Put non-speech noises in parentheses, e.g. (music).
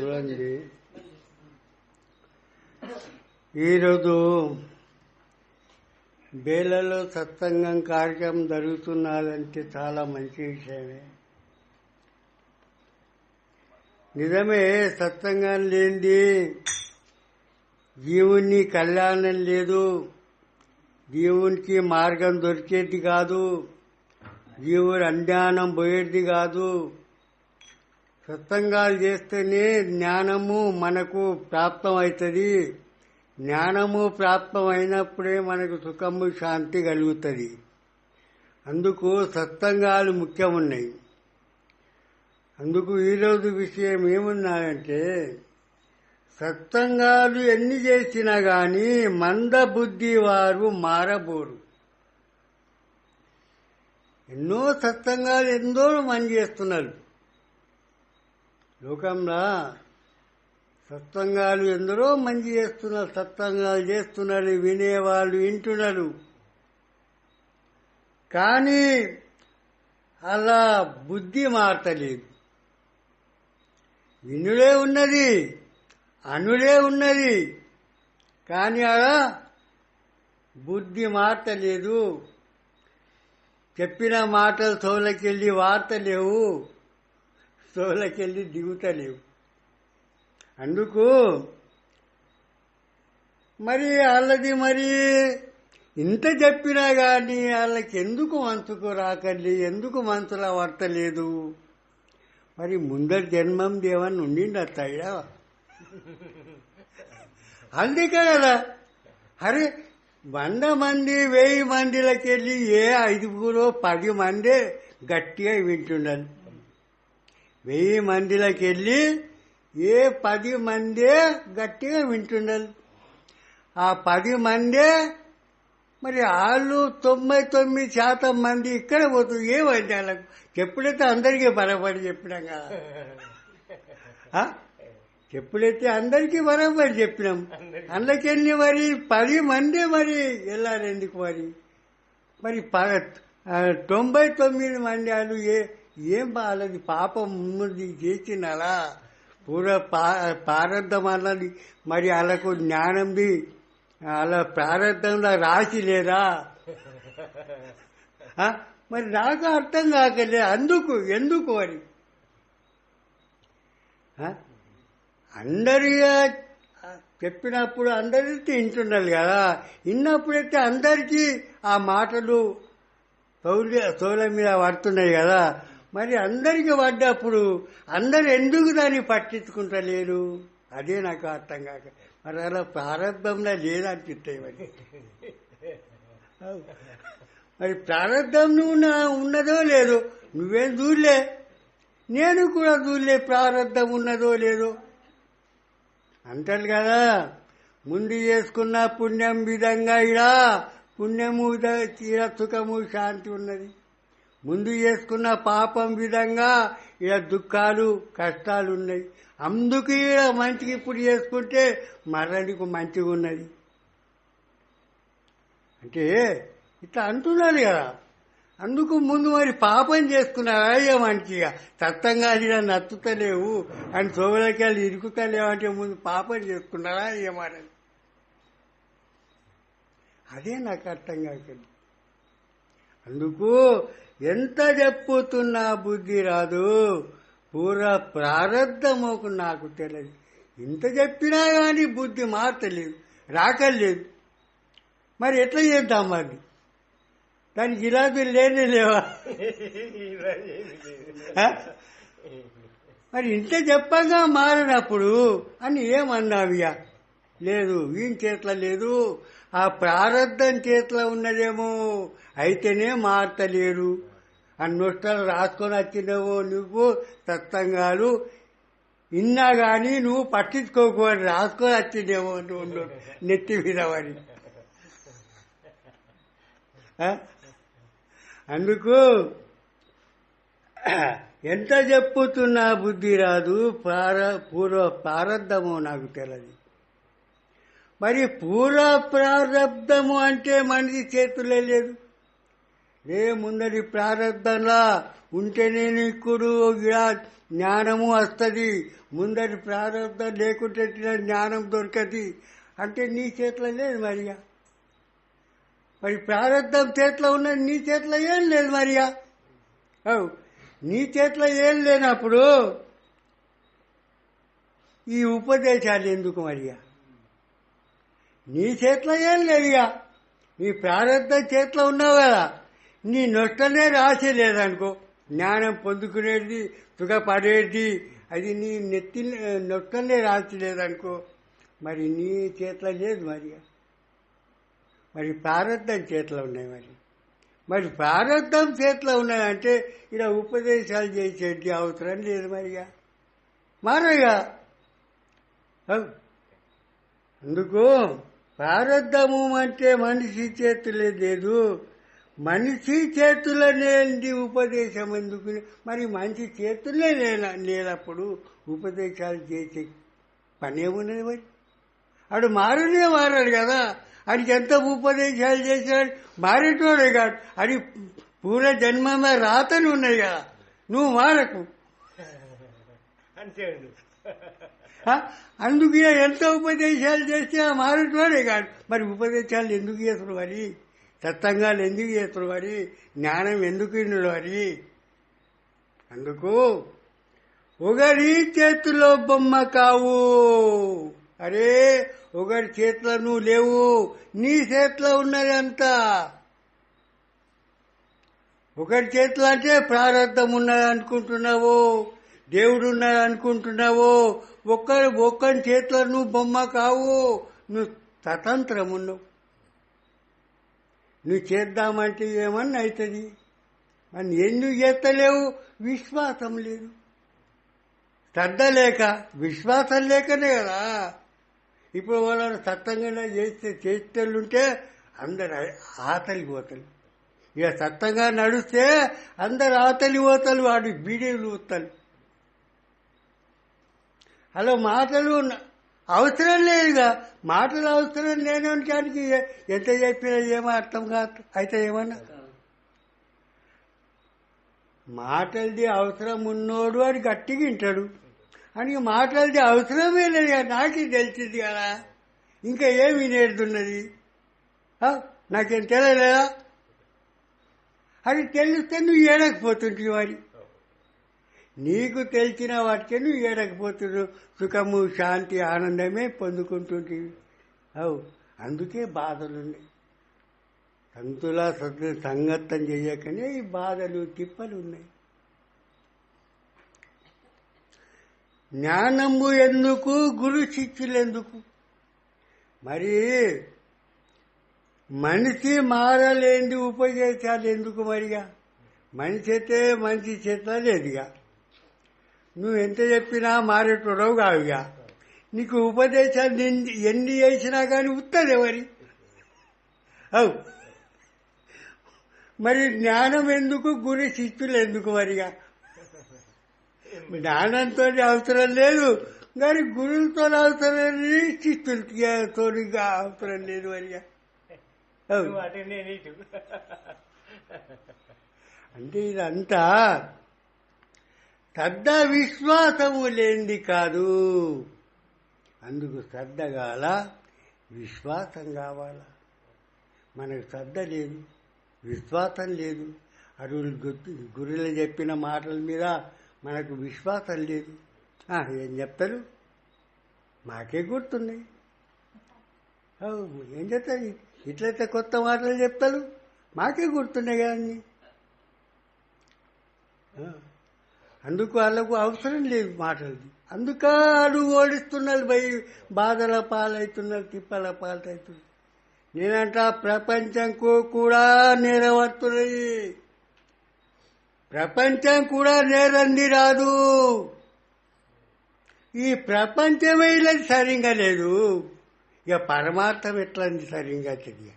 చూడండి. ఈరోజు బేలలో సత్సంగం కార్యక్రమం జరుగుతున్నదంటే చాలా మంచి విషయమే. నిజమే సత్సంగం లేనిది జీవుని కళ్యాణం లేదు. జీవునికి మార్గం దొరికేది కాదు. జీవుడు అజ్ఞానం పోయేది కాదు. సత్సంగాలు చేస్తేనే జ్ఞానము మనకు ప్రాప్తం అవుతుంది జ్ఞానము ప్రాప్తం అయినప్పుడే మనకు సుఖము శాంతి కలుగుతుంది. అందుకు సత్సంగాలు ముఖ్యమున్నాయి. అందుకు ఈరోజు విషయం ఏమున్నాయంటే సత్సంగాలు ఎన్ని చేసినా గాని మంద బుద్ధి వారు మారబోరు. ఎన్నో సత్సంగాలు ఎంతో మంది చేస్తున్నారు. లోకంలో సత్సంగాలు ఎందరో మంచి చేస్తున్నారు సత్సంగాలు చేస్తున్నారు వినేవాళ్ళు వింటున్నారు. కానీ అలా బుద్ధి మారతలేదు వినుడే ఉన్నది అనుడే ఉన్నది కానీ అలా బుద్ధి మారతలేదు చెప్పిన మాటలు తోలకెళ్ళి వార్త లేవు. తోలకెళ్ళి దిగుతలేవు. అందుకు మరి వాళ్ళది మరి ఇంత చెప్పినా కానీ వాళ్ళకి ఎందుకు మంచుకు రాకండి ఎందుకు మంచులా వర్తలేదు మరి ముందరి జన్మం దేవన్ ఉండిండత్తాయా అందుకే కదా. అరే వంద మంది వెయ్యి మందిలకెళ్ళి ఏ ఐదుగురో పది మందే గట్టిగా వింటున్నారు వెయ్యి మందిలకి వెళ్ళి ఏ పది మందే గట్టిగా వింటున్నారు ఆ పది మందే మరి వాళ్ళు తొంభై తొమ్మిది శాతం మంది ఇక్కడ పోతుంది ఏమైంది వాళ్ళకు ఎప్పుడైతే అందరికీ బరబడి చెప్పినాం కదా. ఆ? ఎప్పుడైతే అందరికీ బరాబరి చెప్పినాం. అందుకెళ్ళి మరి? పది మంది మరి వెళ్ళారు ఎందుకు మరి మరి తొంభై తొమ్మిది మంది వాళ్ళు ఏ ఏం బాలది పాపం ముందు చేసినారా పూర పా- ప్రారంధం అన్నది మరి వాళ్ళకు జ్ఞానంది అలా ప్రారంధంలో రాసి లేదా? (laughs) మరి నాకు అర్థం కాకలే అందుకు ఎందుకు మరి ఆ? అందరి చెప్పినప్పుడు అందరికీ వింటున్నారు కదా. విన్నప్పుడైతే అందరికీ ఆ మాటలు తౌలి తోల మీద పడుతున్నాయి కదా. మరి అందరికి పడ్డప్పుడు అందరు ఎందుకు దాన్ని పట్టించుకుంటలేరు? అదే నాకు అర్థం కాక. మరి అలా ప్రారంభంలో లేదనిపిస్తాయి మరి. మరి ప్రారంభం నువ్వు నా- ఉన్నదో లేదో నువ్వేం చూడలే? నేను కూడా చూడలే ప్రారంభం ఉన్నదో లేదో. అంటారు కదా ముందు చేసుకున్న పుణ్యం విధంగా ఇలా పుణ్యము విధ- తీర సుఖము శాంతి ఉన్నది. ముందు చేసుకున్న పాపం విధంగా ఇక దుఃఖాలు కష్టాలు ఉన్నాయి అందుకు ఇక మంచికి ఇప్పుడు చేసుకుంటే మరణకు మంచిగా ఉన్నది అంటే ఇట్లా అంటున్నాడు కదా. అందుకు ముందు మరి పాపం చేసుకున్నావా ఏ మంచిగా సత్తంగా అది నన్ను నచ్చుతలేవు అని సోమలకెళ్ళి ఇరుకుతలేవు అంటే ముందు పాపం చేసుకున్నావా ఏమని అదే నాకు అర్థం కాకండి అందుకు ఎంత చెప్పుతున్నా బుద్ధి రాదు. పూరా ప్రారంధమోకు నాకు తెలియదు. ఇంత చెప్పినా కానీ బుద్ధి మారతలేదు రాకలేదు. మరి ఎట్లా చేద్దాం మరి? దానికి జిలాబీలు లేనే లేవా? మరి ఇంత చెప్పగా మారినప్పుడు అని ఏమన్నావియా? లేదు వీని చేతిలో లేదు. ఆ ప్రారంధం చేతిలో ఉన్నదేమో అయితేనే మారతలేరు. ఆ రాసుకొని వచ్చినవో నువ్వు తత్తంగాలు ఇన్నా గాని నువ్వు పట్టించుకోకూడదు రాసుకొని వచ్చిందేమో నువ్వు నెత్తి మీద వాడి అందుకు ఎంత చెప్పుతున్నా బుద్ధి రాదు పార పూర్వ ప్రారంధము నాకు తెలది. మరి పూర్వ ప్రారంధము అంటే మనిషి చేతులే లేదు. రే ముందరి ప్రారంధంలా ఉంటేనే నీకుడు ఇలా జ్ఞానము వస్తుంది. ముందరి ప్రారంభం లేకుంటే జ్ఞానం దొరకది? అంటే నీ చేతిలో లేదు మరియా. మరి ప్రారంభం చేతిలో ఉన్నది నీ చేతిలో ఏం లేదు మరియా. అవు నీ చేతిలో ఏం లేనప్పుడు ఈ ఉపదేశాలు ఎందుకు మరియా? నీ చేతిలో ఏం లేదుగా. నీ ప్రారంభం చేతిలో ఉన్నావు కదా. నీ నొట్టనే రాసి లేదనుకో జ్ఞానం పొందుకునేది సుఖపడేది అది నీ నెత్తి నొట్టనే రాసి లేదనుకో మరి నీ చేతిలో లేదు మరి. మరి ప్రారంధం చేతిలో ఉన్నాయి మరి. మరి ప్రారంధం చేతిలో ఉన్నాయంటే ఇలా ఉపదేశాలు చేసేది అవసరం లేదు మరిగా. మారయ్యా అందుకు ప్రారంధము అంటే మనిషి చేతులే లేదు మనిషి చేతులనేది ఉపదేశం ఎందుకు? మరి మనిషి చేతులే లేన లేనప్పుడు ఉపదేశాలు చేసే పనేమున్నది మరి. ఆడు మారనే మారాడు కదా. ఆడికి ఎంత ఉపదేశాలు చేశాడు? మారేటోడే కాదు. అది పూర్వ జన్మ రాతని ఉన్నాయి కదా. నువ్వు మారకు. అంతే అండి? అందుకు ఎంత ఉపదేశాలు చేస్తే ఆ మారేటోడే కాదు. మరి ఉపదేశాలు ఎందుకు చేస్తారు మరి? సత్సంగాలు ఎందుకు చేస్తున్నారు మరి జ్ఞానం ఎందుకు ఇన్నుడు మరి అందుకు ఒకరి చేతిలో బొమ్మ కావు. అరే ఒకరి చేతిలో నువ్వు లేవు. నీ చేతిలో ఉన్నది అంతా. ఒకరి చేతిలో అంటే ప్రారంధం ఉన్నది అనుకుంటున్నావు. దేవుడు ఉన్నది అనుకుంటున్నావు. ఒక్కరి ఒక్కరి చేతిలో నువ్వు బొమ్మ కావు. నువ్వు స్వతంత్రం ఉన్నావు నువ్వు చేద్దామంటే ఏమన్నా అవుతుంది? అని ఎందుకు చేస్తలేవు? విశ్వాసం లేదు. శ్రద్ధ లేక విశ్వాసం లేకనే కదా. ఇప్పుడు వాళ్ళని సత్తంగా చేస్తే చేస్తేళ్ళుంటే అందరు ఆతలి పోతలు. ఇక సత్తంగా నడిస్తే అందరు ఆతలి పోతలు వాడు బీడీలు ఊతలు అలా మాటలు అవసరం లేదుగా. మాటలు అవసరం లేనడానికి ఎంత చెప్పినా ఏమో అర్థం కాదు. అయితే ఏమన్నా? మాటలది అవసరం ఉన్నోడు అని గట్టిగా వింటాడు. అని మాటలది అవసరమే లేదు నాకే తెలిసింది కదా. ఇంకా ఏమి వినేడుతున్నది నాకేం తెలియలేదా? అది తెలిస్తే నువ్వు ఏడకపోతుంటివి వాడి నీకు తెలిసిన వాటికే నువ్వు ఏడకపోతున్నావు సుఖము శాంతి ఆనందమే పొందుకుంటుంటివి. అవు అందుకే బాధలున్నాయి. సంతుల సత్ సంగతం చేయకనే ఈ బాధలు తిప్పలు ఉన్నాయి జ్ఞానము ఎందుకు గురు శిష్యులు ఎందుకు మరి మనిషి మారలేని ఉపదేశాలు ఎందుకు మరిగా? మనిషి అయితే మనిషి చేతిలో లేదుగా నువ్వు ఎంత చెప్పినా మారేటోడవు కావుగా నీకు ఉపదేశాలు నిన్- ఎన్ని చేసినా కానీ ఉత్తదే మరి అవు. మరి జ్ఞానం ఎందుకు గురి శిష్యులు ఎందుకు మరిగా జ్ఞానంతో అవసరం లేదు కానీ గురువులతో అవసరం లేదు శిష్యులతో అవసరం లేదు మరిగా అంటే ఇదంతా శ్రద్ధ విశ్వాసము లేనిది కాదు. అందుకు శ్రద్ధ కాల విశ్వాసం కావాలా? మనకు శ్రద్ధ లేదు విశ్వాసం లేదు. అరువులు గుర్తు గురువులు చెప్పిన మాటల మీద మనకు విశ్వాసం లేదు. ఏం చెప్తారు? మాకే గుర్తున్నాయి. అవు, ఏం చెప్తారు? ఇట్లయితే కొత్త మాటలు చెప్తారు. మాకే గుర్తున్నాయి కానీ అందుకు వాళ్ళకు అవసరం లేదు మాటలది అందుక అడుగు ఓడిస్తున్నారు భయ బాధల పాలవుతున్నారు తిప్పల పాలవుతున్నారు నేనంట ప్రపంచంకు కూడా నేరవర్తున్నాయి ప్రపంచం కూడా నేరంది రాదు. ఈ ప్రపంచమే ఇలా సరిగా లేదు. ఇక పరమార్థం ఎట్లా సరిగా తెలియ